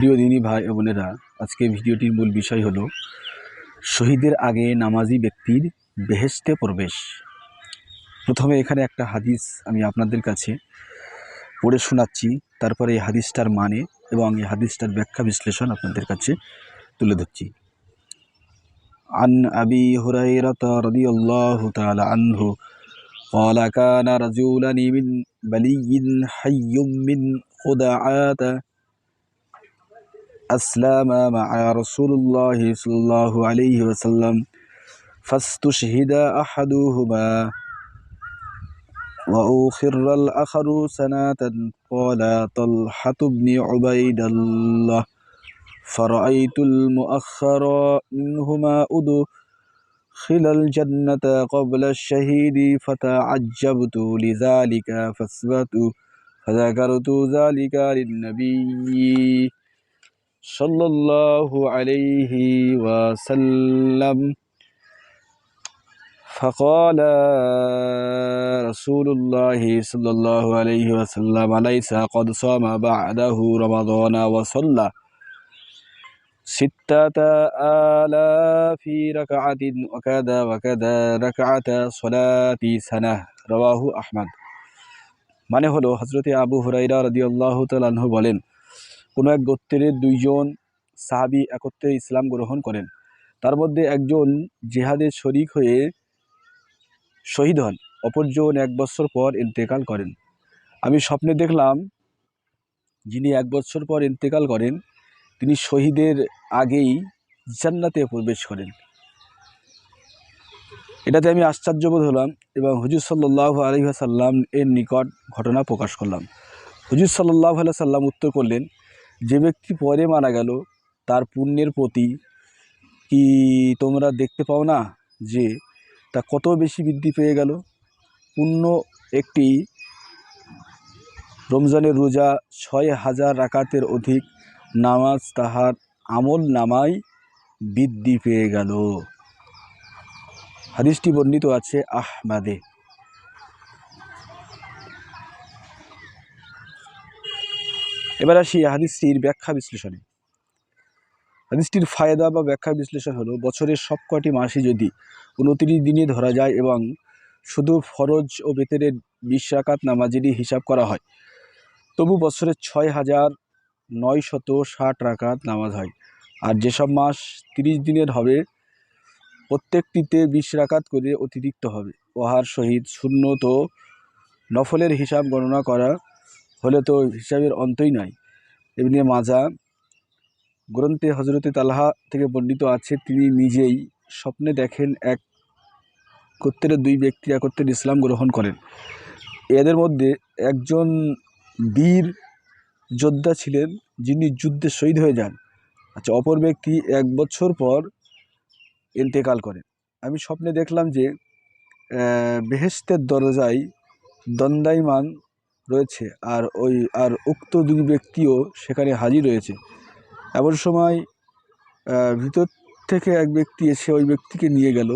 প্রিয় দিনী ভাই ও বোনেরা আজকে ভিডিওটির মূল বিষয় হলো শহীদের আগে নামাজি ব্যক্তির বেহেস্তে প্রবেশ প্রথমে এখানে একটা হাদিস আমি আপনাদের কাছে পড়ে শোনাচ্ছি তারপরে এই হাদিসটার মানে এবং এই হাদিসটার ব্যাখ্যা বিশ্লেষণ আপনাদের কাছে তুলে ধরছি عن أبي هريرة رضي الله تعالى عنه قال كان رجلان من بلي حي من خدعات أسلم مع رسول الله صلى الله عليه وسلم. فاستشهد أحدهما. وأخر الآخر سنة. قال طلحة بن عبيد الله. فرأيت المؤخر منهما أدخل الجنة قبل الشهيد فتعجبت لذلك فاثبت فذكرت ذلك للنبي. صلى الله عليه وسلم فقال رسول الله صلى الله عليه وسلم ليس قد صام بعده رمضان وصلى ستة آلاف ركعة وكذا وكذا ركعة صلاة سنة رواه أحمد মানে হলো হজরতে আবু হুরাইরা রদিয়াল্লাহু তালাহু বলেন কোনো এক গোত্রের দুইজন সাহাবি একত্রে ইসলাম গ্রহণ করেন। তার মধ্যে একজন জেহাদে শরিক হয়ে শহীদ হন, অপরজন এক বছর পর ইন্তেকাল করেন। আমি স্বপ্নে দেখলাম যিনি এক বছর পর ইন্তেকাল করেন, তিনি শহীদের আগেই জান্নাতে প্রবেশ করেন। এটাতে আমি আশ্চর্যবোধ হলাম এবং হুজুর সাল্লাহ আলহিহাসাল্লাম এর নিকট ঘটনা প্রকাশ করলাম। হুজুর সাল্লাহ সাল্লাম উত্তর করলেন যে ব্যক্তি পরে মারা গেল, তার পুণ্যের প্রতি কি তোমরা দেখতে পাও না যে তা কত বেশি বৃদ্ধি পেয়ে গেল? পুণ্য একটি রমজানের রোজা ছয় হাজার রাকাতের অধিক নামাজ তাহার আমল নামাই বৃদ্ধি পেয়ে গেল। হাদিসটি বর্ণিত আছে আহমাদে। এবার আসি হাদিসটির ব্যাখ্যা বিশ্লেষণে। হাদিসটির ফায়দা বা ব্যাখ্যা বিশ্লেষণ হলো, বছরের সবকটি মাসই যদি উনত্রিশ দিনে ধরা যায় এবং শুধু ফরজ ও বেতনের বিশ রাকাত নামাজেরই হিসাব করা হয়, তবু বছরের ছয় হাজার নয় শত ষাট রাকাত নামাজ হয়। আর যেসব মাস তিরিশ দিনের হবে, প্রত্যেকটিতে বিশ রাকাত করে অতিরিক্ত হবে। ওহার সহিত শূন্য তো নফলের হিসাব গণনা করা হলে তো হিসাবের অন্তই নাই। এমনি মাজা গ্রন্থে হজরতে তালহা থেকে বর্ণিত আছে, তিনি নিজেই স্বপ্নে দেখেন এক গোত্রের দুই ব্যক্তি একত্রে ইসলাম গ্রহণ করেন। এদের মধ্যে একজন বীর যোদ্ধা ছিলেন যিনি যুদ্ধে শহীদ হয়ে যান। আচ্ছা অপর ব্যক্তি এক বছর পর ইন্তেকাল করেন। আমি স্বপ্নে দেখলাম যে বেহেস্তের দরজায় দণ্ডায়মান রয়েছে আর ওই, আর উক্ত দুই ব্যক্তিও সেখানে হাজির রয়েছে। এমন সময় ভিতর থেকে এক ব্যক্তি এসে ওই ব্যক্তিকে নিয়ে গেল,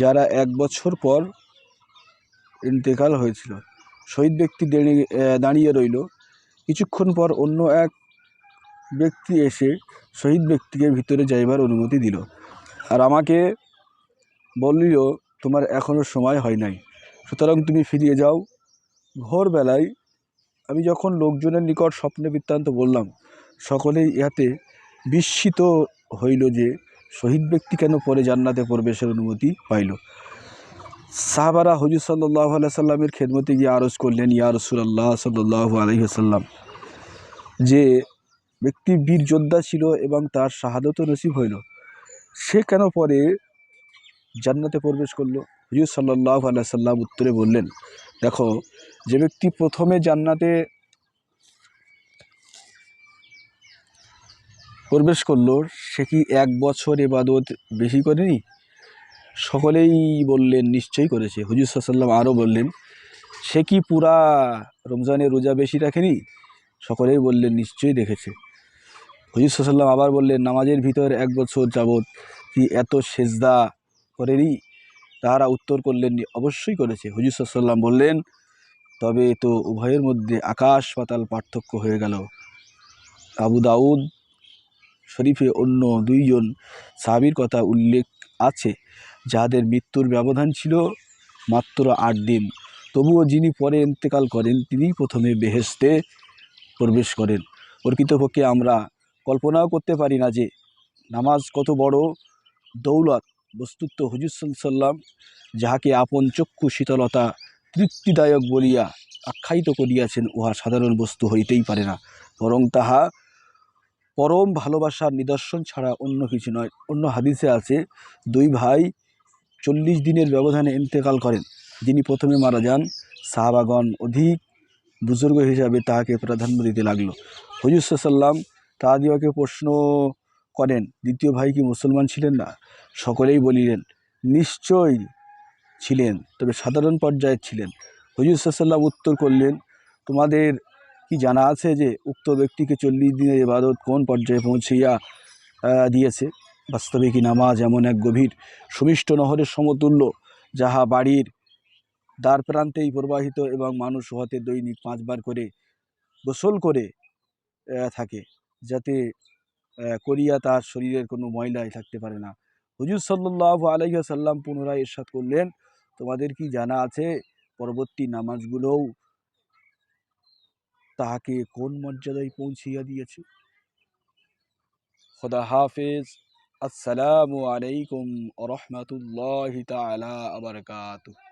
যারা এক বছর পর ইন্তেকাল হয়েছিল। শহীদ ব্যক্তি দাঁড়িয়ে রইল। কিছুক্ষণ পর অন্য এক ব্যক্তি এসে শহীদ ব্যক্তিকে ভিতরে যাইবার অনুমতি দিল। আর আমাকে বললিও তোমার এখনও সময় হয় নাই। সুতরাং তুমি ফিরিয়ে যাও। ভোরবেলায় আমি যখন লোকজনের নিকট স্বপ্নে বৃত্তান্ত বললাম, সকলেই ইহাতে বিস্মিত হইল যে শহীদ ব্যক্তি কেন পরে জান্নাতে প্রবেশের অনুমতি পাইল। সাহাবারা হজুর সাল্লাহ সাল্লামের খেদমতে গিয়ে আরজ করলেন, ইয়া রসুল্লাহ সাল্লাহ আলহিহাসাল্লাম যে ব্যক্তি বীর যোদ্ধা ছিল এবং তার শাহাদত নসিব হইল, সে কেন পরে জান্নাতে প্রবেশ করল? হুজুর সাল্লাহ আল্লাহ সাল্লাম উত্তরে বললেন, দেখো, যে ব্যক্তি প্রথমে জান্নাতে প্রবেশ করল, সে কি এক বছর এবাদত বেশি করেনি? সকলেই বললেন, নিশ্চয়ই করেছে। হুজুর সাল্লাম আরও বললেন, সে কি পুরা রমজানের রোজা বেশি রাখেনি? সকলেই বললেন, নিশ্চয়ই দেখেছে। হুজুর সাল্লাম আবার বললেন, নামাজের ভিতর এক বছর যাবৎ কি এত সেজদা করেনি? তাহারা উত্তর করলেন অবশ্যই করেছে। হুজুর সাল্লাম বললেন, তবে তো উভয়ের মধ্যে আকাশ পাতাল পার্থক্য হয়ে গেল। আবু দাউদ শরীফে অন্য দুইজন সাহাবির কথা উল্লেখ আছে, যাদের মৃত্যুর ব্যবধান ছিল মাত্র আট দিন। তবুও যিনি পরে ইন্তেকাল করেন, তিনিই প্রথমে বেহেস্তে প্রবেশ করেন। প্রকৃতপক্ষে আমরা কল্পনাও করতে পারি না যে, নামাজ কত বড় দৌলত বস্তুত হুজুর সাল্লাম যাহাকে আপন চক্ষু শীতলতা তৃপ্তিদায়ক বলিয়া আখ্যায়িত করিয়াছেন উহা সাধারণ বস্তু হইতেই পারে না। বরং তাহা পরম ভালোবাসার নিদর্শন ছাড়া অন্য কিছু নয়। অন্য হাদিসে আছে, দুই ভাই চল্লিশ দিনের ব্যবধানে ইন্তেকাল করেন। যিনি প্রথমে মারা যান, সাহাবাগণ অধিক বুজুর্গ হিসাবে তাহাকে প্রাধান্য দিতে লাগল। হুজুর সাল্লাম তাহাদিওকে প্রশ্ন করেন, দ্বিতীয় ভাই কি মুসলমান ছিলেন না? সকলেই বলিলেন, নিশ্চয়ই ছিলেন, তবে সাধারণ পর্যায়ে ছিলেন। হুজুর সাল্লাম উত্তর করলেন, তোমাদের কি জানা আছে যে উক্ত ব্যক্তিকে চল্লিশ দিনের ইবাদত কোন পর্যায়ে পৌঁছিয়া দিয়েছে? বাস্তবে কি নামাজ এমন এক গভীর, সুমিষ্ট নহরের সমতুল্য, যাহা বাড়ির দ্বার প্রান্তেই প্রবাহিত এবং মানুষ হতে দৈনিক পাঁচবার করে গোসল করে থাকে, যাতে করিয়া তার শরীরের কোনো ময়লাই থাকতে পারে না? হুজুর সাল্লাহ আলহিহাসাল্লাম পুনরায় ইরশাদ করলেন। তোমাদের কি জানা আছে পরবর্তী নামাজগুলোও তাহাকে কোন মর্যাদায় পৌঁছিয়া দিয়েছে? খোদা হাফেজ। আসসালামু আলাইকুম রহমতুল্লাহ তালা আবরকাতুহ